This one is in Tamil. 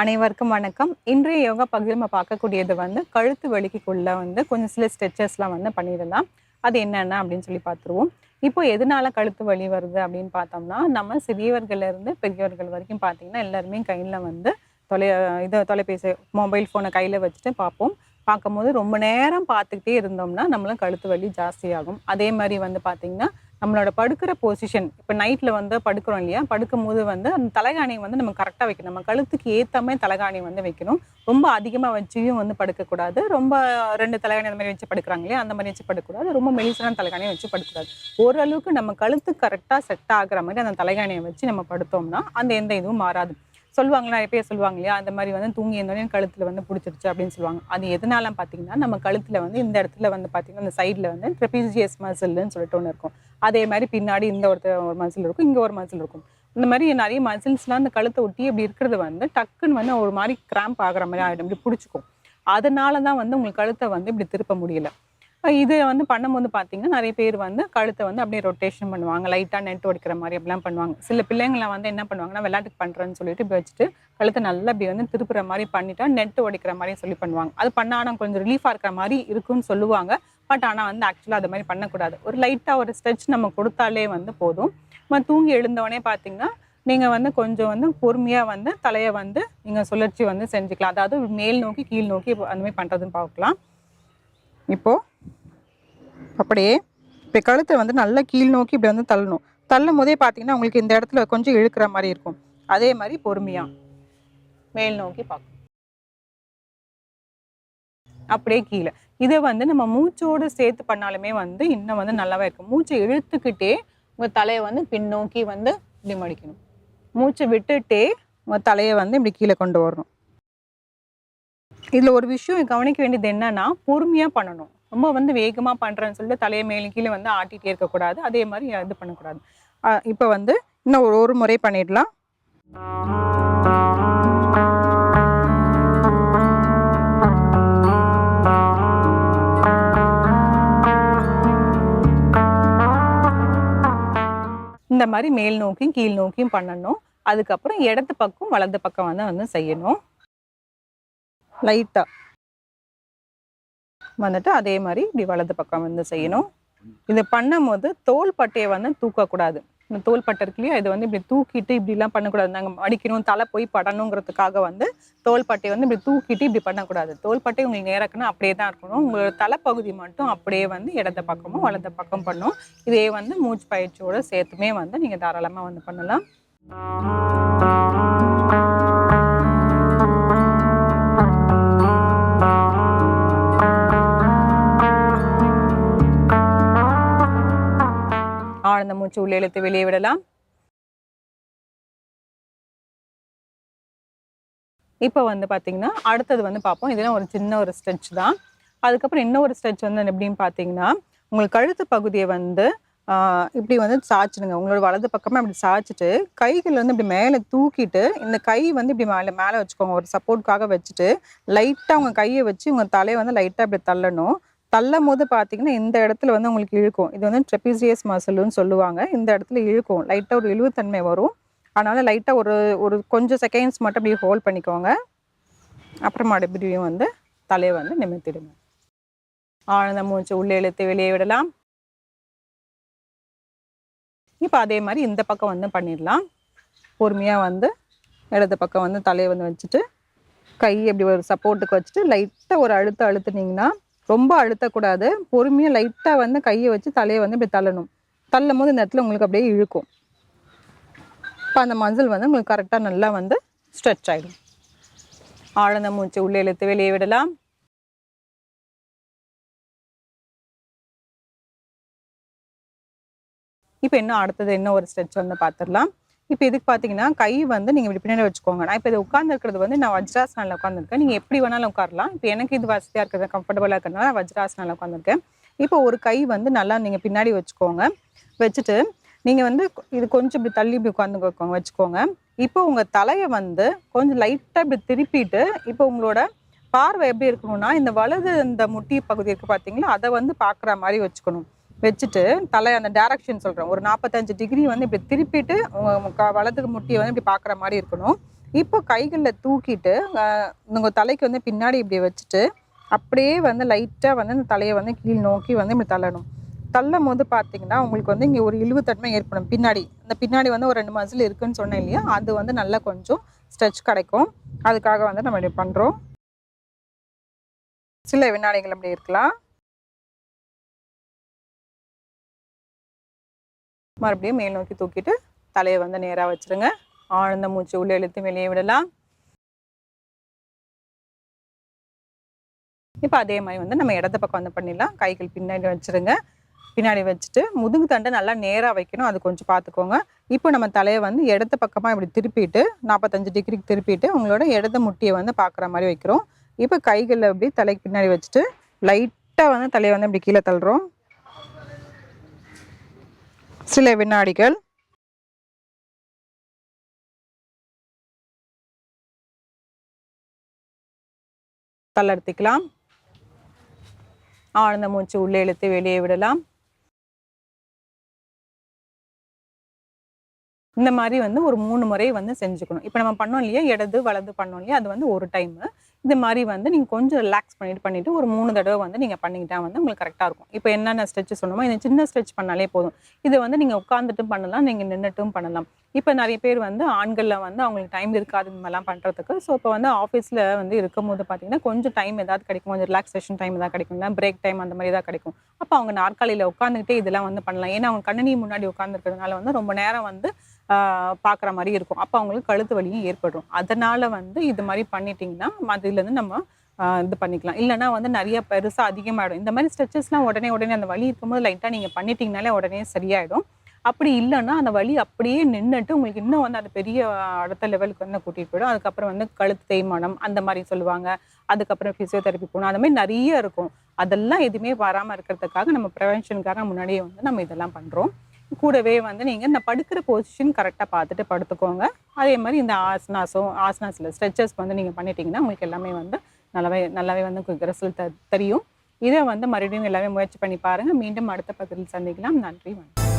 அனைவருக்கும் வணக்கம். இன்றைய யோகா பகுதியில் நம்ம பார்க்கக்கூடியது வந்து கழுத்து வலிக்குள்ளே வந்து கொஞ்சம் சில ஸ்ட்ரெச்சஸ்லாம் வந்து பண்ணிடலாம். அது என்னென்ன அப்படின்னு சொல்லி பார்த்துருவோம். இப்போ எதனால கழுத்து வலி வருது அப்படின்னு பார்த்தோம்னா நம்ம சிறியவர்கள்லேருந்து பெரியவர்கள் வரைக்கும் பார்த்தீங்கன்னா எல்லாருமே கையில் வந்து தொலை இதை தொலைபேசி மொபைல் ஃபோனை கையில் வச்சுட்டு பார்ப்போம். பார்க்கும்போது ரொம்ப நேரம் பார்த்துக்கிட்டே இருந்தோம்னா நம்மளும் கழுத்து வலி ஜாஸ்தியாகும். அதே மாதிரி வந்து பார்த்திங்கன்னா நம்மளோட படுக்கிற பொசிஷன் இப்போ நைட்டில் வந்து படுக்கிறோம் இல்லையா? படுக்கும் போது வந்து அந்த தலைகாணி வந்து நம்ம கரெக்டாக வைக்கணும். நம்ம கழுத்துக்கு ஏற்ற மாதிரி தலைகாணி வந்து வைக்கணும். ரொம்ப அதிகமாக வச்சியும் வந்து படுக்கக்கூடாது. ரொம்ப ரெண்டு தலைகாணி அந்த மாதிரி வச்சு படுக்கிறாங்க இல்லையா? அந்த மாதிரி வச்சு படுக்கக்கூடாது. ரொம்ப மெலிசான தலைகாணியை வச்சு படுக்கக்கூடாது. ஓரளவுக்கு நம்ம கழுத்து கரெக்டாக செட் ஆகிற மாதிரி அந்த தலைகாணியை வச்சு நம்ம படுத்தோம்னா அந்த எந்த இதுவும் மாறாது. சொல்லுவாங்களா? எப்பயே சொல்லுவாங்க இல்லையா? அந்த மாதிரி வந்து தூங்கி இருந்தோடனே கழுத்தில் வந்து பிடிச்சிருச்சு அப்படின்னு சொல்லுவாங்க. அது எதனால பார்த்தீங்கன்னா நம்ம கழுத்தில் வந்து இந்த இடத்துல வந்து பார்த்தீங்கன்னா இந்த சைடில் வந்து ட்ரெபீசியஸ் மசில்னு சொல்லிட்டு ஒன்று இருக்கும். அதே மாதிரி பின்னாடி இந்த ஒரு ஒரு மசில் இருக்கும் இங்கே ஒரு மசில் இருக்கும். இந்த மாதிரி நிறைய மசில்ஸ்லாம் அந்த கழுத்தை ஒட்டி இப்படி இருக்கிறது வந்து டக்குன்னு வந்து ஒரு மாதிரி கிராம்ப் ஆகிற மாதிரி ஆகிடும் இப்படி பிடிச்சிக்கும். அதனால தான் வந்து உங்களுக்கு கழுத்தை வந்து இப்படி திருப்ப முடியல. இது வந்து பண்ணும்போது பார்த்தீங்கன்னா நிறைய பேர் வந்து கழுத்தை வந்து அப்படியே ரொட்டேஷன் பண்ணுவாங்க. லைட்டாக நெட் ஒடிக்கிற மாதிரி அப்படிலாம் பண்ணுவாங்க. சில பிள்ளைங்களாம் வந்து என்ன பண்ணுவாங்கன்னா விளையாட்டுக்கு பண்ணுறேன்னு சொல்லிட்டு இப்படி வச்சுட்டு கழுத்தை நல்லா இப்படி வந்து திருப்புற மாதிரி பண்ணிட்டா நெட் ஒடிக்கிற மாதிரி சொல்லி பண்ணுவாங்க. அது பண்ணாலும் கொஞ்சம் ரிலீஃபாக இருக்கிற மாதிரி இருக்குன்னு சொல்லுவாங்க. பட் ஆனால் வந்து ஆக்சுவலாக அது மாதிரி பண்ணக்கூடாது. ஒரு லைட்டாக ஒரு ஸ்ட்ரெச் நம்ம கொடுத்தாலே வந்து போதும். நம்ம தூங்கி எழுந்தவொடனே பார்த்தீங்கன்னா நீங்கள் வந்து கொஞ்சம் வந்து பொறுமையாக வந்து தலையை வந்து நீங்கள் சுழற்சி வந்து செஞ்சுக்கலாம். அதாவது மேல் நோக்கி கீழ் நோக்கி அந்த மாதிரி பண்ணுறதுன்னு பார்க்கலாம் இப்போது அப்படியே இப்போ கழுத்தை வந்து நல்லா கீழ் நோக்கி இப்படி வந்து தள்ளணும். தள்ளும் போதே பார்த்தீங்கன்னா உங்களுக்கு இந்த இடத்துல கொஞ்சம் இழுக்கிற மாதிரி இருக்கும். அதே மாதிரி பொறுமையாக மேல் நோக்கி பார்க்கணும். அப்படியே கீழே. இதை வந்து நம்ம மூச்சோடு சேர்த்து பண்ணாலுமே வந்து இன்னும் வந்து நல்லாவே இருக்கும். மூச்சை இழுத்துக்கிட்டே உங்கள் தலையை வந்து பின்னோக்கி வந்து இப்படி மடிக்கணும் மூச்சை விட்டுட்டே உங்கள் தலையை வந்து இப்படி கீழே கொண்டு வரணும். இதில் ஒரு விஷயம் கவனிக்க வேண்டியது என்னன்னா பொறுமையாக பண்ணணும். ரொம்ப வந்து வேகமாக பண்ணுறேன்னு சொல்லிட்டு தலையை மேலே கீழே வந்து ஆட்டிகிட்டே இருக்கக்கூடாது. அதே மாதிரி இது பண்ணக்கூடாது. இப்போ வந்து இன்னும் ஒரு ஒரு முறை பண்ணிடலாம். இந்த மாதிரி மேல் நோக்கியும் கீழ் நோக்கியும் பண்ணணும். அதுக்கப்புறம் இடது பக்கம் வலது பக்கம் வந்து வந்து செய்யணும். லைட்டாக வந்துட்டு அதே மாதிரி இப்படி வலது பக்கம் வந்து செய்யணும். இது பண்ணும்போது தோல் பட்டையை வந்து தூக்கக்கூடாது. இந்த தோல் பட்டை இருக்கு இல்லையா இதை வந்து இப்படி தூக்கிட்டு இப்படிலாம் பண்ணக்கூடாது. நாங்கள் அடிக்கணும் தலை போய் படணுங்கிறதுக்காக வந்து தோல் பட்டையை வந்து இப்படி தூக்கிட்டு இப்படி பண்ணக்கூடாது. தோல் பட்டை உங்களுக்கு நேரக்குன்னா அப்படியே தான் இருக்கணும். உங்களோட தலைப்பகுதி மட்டும் அப்படியே வந்து இடத்த பக்கமும் வலது பக்கம் பண்ணும். இதே வந்து மூச்சு பயிற்சியோட சேர்த்துமே வந்து நீங்கள் தாராளமாக வந்து பண்ணலாம். மூச்சு உள்ளே இழுத்து வெளியே விடலாம். இப்போ வந்து பார்த்தீங்கன்னா அடுத்தது வந்து பார்ப்போம் இதெல்லாம் ஒரு சின்ன ஒரு ஸ்ட்ரெச் தான். அதுக்கப்புறம் இன்னொரு ஸ்ட்ரெச் வந்து எப்படின்னு பார்த்தீங்கன்னா உங்களுக்கு கழுத்து பகுதியை வந்து இப்படி வந்து சாய்ச்சிடுங்க. உங்களோட வலது பக்கமாக அப்படி சாய்ச்சிட்டு கைகள் வந்து இப்படி மேலே தூக்கிட்டு இந்த கை வந்து இப்படி மேலே மேலே வச்சுக்கோங்க. ஒரு சப்போர்ட்காக வச்சுட்டு லைட்டாக உங்கள் கையை வச்சு உங்கள் தலையை வந்து லைட்டாக இப்படி தள்ளணும். தள்ளும் போது பார்த்தீங்கன்னா இந்த இடத்துல வந்து உங்களுக்கு இழுக்கும். இது வந்து ட்ரெபிசியஸ் மசில்னு சொல்லுவாங்க. இந்த இடத்துல இழுக்கும். லைட்டாக ஒரு இழுவுத்தன்மை வரும். அதனால் லைட்டாக ஒரு ஒரு கொஞ்சம் செகண்ட்ஸ் மட்டும் அப்படியே ஹோல்ட் பண்ணிக்கோங்க. அப்புறம் மறுபடியும் வந்து தலையை வந்து நிமித்திடுங்க ஆழ்ந்த மூச்சு உள்ளே இழுத்து வெளியே விடலாம். இப்போ அதே மாதிரி இந்த பக்கம் வந்து பண்ணிடலாம். பொறுமையாக வந்து இடது பக்கம் வந்து தலையை வந்து வச்சுட்டு கை இப்படி ஒரு சப்போர்ட்டுக்கு வச்சுட்டு லைட்டாக ஒரு அழுத்த அழுத்துனீங்கன்னா ரொம்ப அழுத்தக்கூடாது. பொறுமையாக லைட்டாக வந்து கையை வச்சு தலையை வந்து இப்படி தள்ளணும். தள்ளும் போது இந்த இடத்துல உங்களுக்கு அப்படியே இழுக்கும். இப்போ அந்த மசில் வந்து உங்களுக்கு கரெக்டாக நல்லா வந்து ஸ்ட்ரெச் ஆகிடும் ஆழ்ந்த மூச்சு உள்ளே இழுத்து வெளியே விடலாம். இப்போ இன்னும் அடுத்தது என்ன ஒரு ஸ்ட்ரெச் வந்து பார்த்துடலாம் இப்போ இதுக்கு பார்த்தீங்கன்னா கை வந்து நீங்கள் இப்படி பின்னாடி வச்சுக்கோங்க. நான் இப்போ இது உட்காந்துருக்கிறது வந்து நான் வஜ்ராசனில் உட்காந்துருக்கேன் நீங்கள் எப்படி வேணாலும் உட்காரலாம். இப்போ எனக்கு இது வசதியாக இருக்கிறது கம்ஃபர்டபுளாக இருக்கிறதுனால நான் வஜ்ராசனில் உட்காந்துருக்கேன் இப்போ ஒரு கை வந்து நல்லா நீங்கள் பின்னாடி வச்சுக்கோங்க. வச்சுட்டு நீங்கள் வந்து இது கொஞ்சம் இப்படி தள்ளி இப்படி உட்காந்து வைக்கோங்க வச்சுக்கோங்க. இப்போ உங்கள் தலையை வந்து கொஞ்சம் லைட்டாக இப்படி திருப்பிட்டு இப்போ உங்களோட பார்வை எப்படி இருக்கணும்னா இந்த வலது இந்த முட்டி பகுதி இருக்குது பார்த்தீங்களா அதை வந்து பார்க்குற மாதிரி வச்சுக்கணும். வச்சுட்டு தலை அந்த டேரக்ஷன் சொல்கிறேன் ஒரு நாற்பத்தஞ்சு டிகிரி வந்து இப்படி திருப்பிட்டு உங்கள் வலது முட்டியை வந்து இப்படி பார்க்குற மாதிரி இருக்கணும். இப்போ கைகளில் தூக்கிட்டு உங்கள் தலைக்கு வந்து பின்னாடி இப்படி வச்சுட்டு அப்படியே வந்து லைட்டாக வந்து அந்த தலையை வந்து கீழ் நோக்கி வந்து இப்படி தள்ளணும். தள்ளும் போது பார்த்தீங்கன்னா உங்களுக்கு வந்து இங்கே ஒரு இழிவுத்தன்மை ஏற்படும். பின்னாடி இந்த பின்னாடி வந்து ஒரு ரெண்டு மசில் இருக்குன்னு சொன்னேன் இல்லையா? அது வந்து நல்லா கொஞ்சம் ஸ்ட்ரெச் கிடைக்கும். அதுக்காக வந்து நம்ம இப்படி பண்ணுறோம் சில வினாடிகள் அப்படி இருக்கலாம். மறுபடியும் மேல் நோக்கி தூக்கிட்டு தலையை வந்து நேராக வச்சுருங்க. ஆழ்ந்த மூச்சு உள்ளே இழுத்து வெளியே விடலாம். இப்போ அதே மாதிரி வந்து நம்ம இடத்த பக்கம் வந்து பண்ணிடலாம். கைகள் பின்னாடி வச்சிருங்க. பின்னாடி வச்சுட்டு முதுகு தண்டை நல்லா நேராக வைக்கணும். அது கொஞ்சம் பார்த்துக்கோங்க இப்போ நம்ம தலையை வந்து இடத்த பக்கமாக இப்படி திருப்பிட்டு நாற்பத்தஞ்சு டிகிரிக்கு திருப்பிட்டு உங்களோட இடத்த முட்டியை வந்து பார்க்குற மாதிரி வைக்கிறோம். இப்போ கைகளில் அப்படி தலைக்கு பின்னாடி வச்சுட்டு லைட்டாக வந்து தலையை வந்து இப்படி கீழே தள்ளுறோம். சில வினாடிகள். தளர்த்திக்கலாம். ஆழ்ந்த மூச்சு உள்ளே இழுத்து வெளியே விடலாம். இந்த மாதிரி வந்து ஒரு மூணு முறை வந்து செஞ்சுக்கணும். இப்போ நம்ம பண்ணோம் இல்லையா? இடது வலது பண்ணோம் இல்லையா? அது வந்து ஒரு டைம் இது மாதிரி வந்து நீங்கள் கொஞ்சம் ரிலாக்ஸ் பண்ணிட்டு பண்ணிட்டு ஒரு மூணு தடவை வந்து நீங்கள் பண்ணிக்கிட்டா வந்து உங்களுக்கு கரெக்டாக இருக்கும். இப்போ என்னென்ன ஸ்ட்ரெச் சொன்னோமோ இந்த சின்ன ஸ்ட்ரெச் பண்ணாலே போதும். இது வந்து நீங்கள் உட்காந்துட்டும் பண்ணலாம் நீங்கள் நின்றுட்டும் பண்ணலாம். இப்போ நிறைய பேர் வந்து ஆண்களில் வந்து அவங்களுக்கு டைம் இருக்காது இந்த மாதிரிலாம் பண்ணுறதுக்கு ஸோ இப்போ வந்து ஆஃபீஸில் வந்து இருக்கும்போது பார்த்தீங்கன்னா கொஞ்சம் டைம் ஏதாவது கிடைக்கும். கொஞ்சம் ரிலாக்ஸேஷன் டைம் ஏதாவது கிடைக்கும். இல்லை பிரேக் டைம் அந்த மாதிரி தான் கிடைக்கும். அப்போ அவங்க நாற்காலியில் உட்காந்துக்கிட்டே இதெல்லாம் வந்து பண்ணலாம். ஏன்னா அவங்க கண்ணனி முன்னாடி உட்காந்துருக்கிறதுனால வந்து ரொம்ப நேரம் வந்து பார்க்குற மாதிரி இருக்கும். அப்போ அவங்களுக்கு கழுத்து வலியும் ஏற்படும். அதனால் வந்து இது மாதிரி பண்ணிட்டீங்கன்னா அதுலேருந்து நம்ம இது பண்ணிக்கலாம். இல்லைனா வந்து நிறைய பெருசாக அதிகமாகிடும் இந்த மாதிரி ஸ்ட்ரெச்சஸ்லாம் உடனே உடனே அந்த வலி இருக்கும்போது லைட்டாக நீங்கள் பண்ணிட்டீங்கனாலே உடனே சரியாயிடும். அப்படி இல்லைன்னா அந்த வலி அப்படியே நின்றுட்டு உங்களுக்கு இன்னும் வந்து அது பெரிய அடுத்த லெவலுக்கு வந்து கூட்டிகிட்டு போயிடும். அதுக்கப்புறம் வந்து கழுத்து தேய்மானம் அந்த மாதிரி சொல்லுவாங்க. அதுக்கப்புறம் ஃபிசியோதெரப்பி போகணும். அந்த மாதிரி நிறைய இருக்கும். அதெல்லாம் எதுவுமே வராமல் இருக்கிறதுக்காக நம்ம ப்ரிவென்ஷனுக்காக முன்னாடியே வந்து நம்ம இதெல்லாம் பண்ணுறோம் கூடவே வந்து நீங்கள் இந்த படுக்கிற பொசிஷன் கரெக்டாக பார்த்துட்டு படுத்துக்கோங்க. அதே மாதிரி இந்த ஆசனாஸும் ஆசனாஸில் ஸ்ட்ரெச்சஸ் வந்து நீங்கள் பண்ணிட்டீங்கன்னா உங்களுக்கு எல்லாமே வந்து நல்லாவே நல்லாவே வந்து உங்களுக்கு ரிசல்ட் தெரியும். இதை வந்து மறுபடியும் எல்லாமே முயற்சி பண்ணி பாருங்கள் மீண்டும் அடுத்த பகுதியில் சந்திக்கலாம். நன்றி வணக்கம்.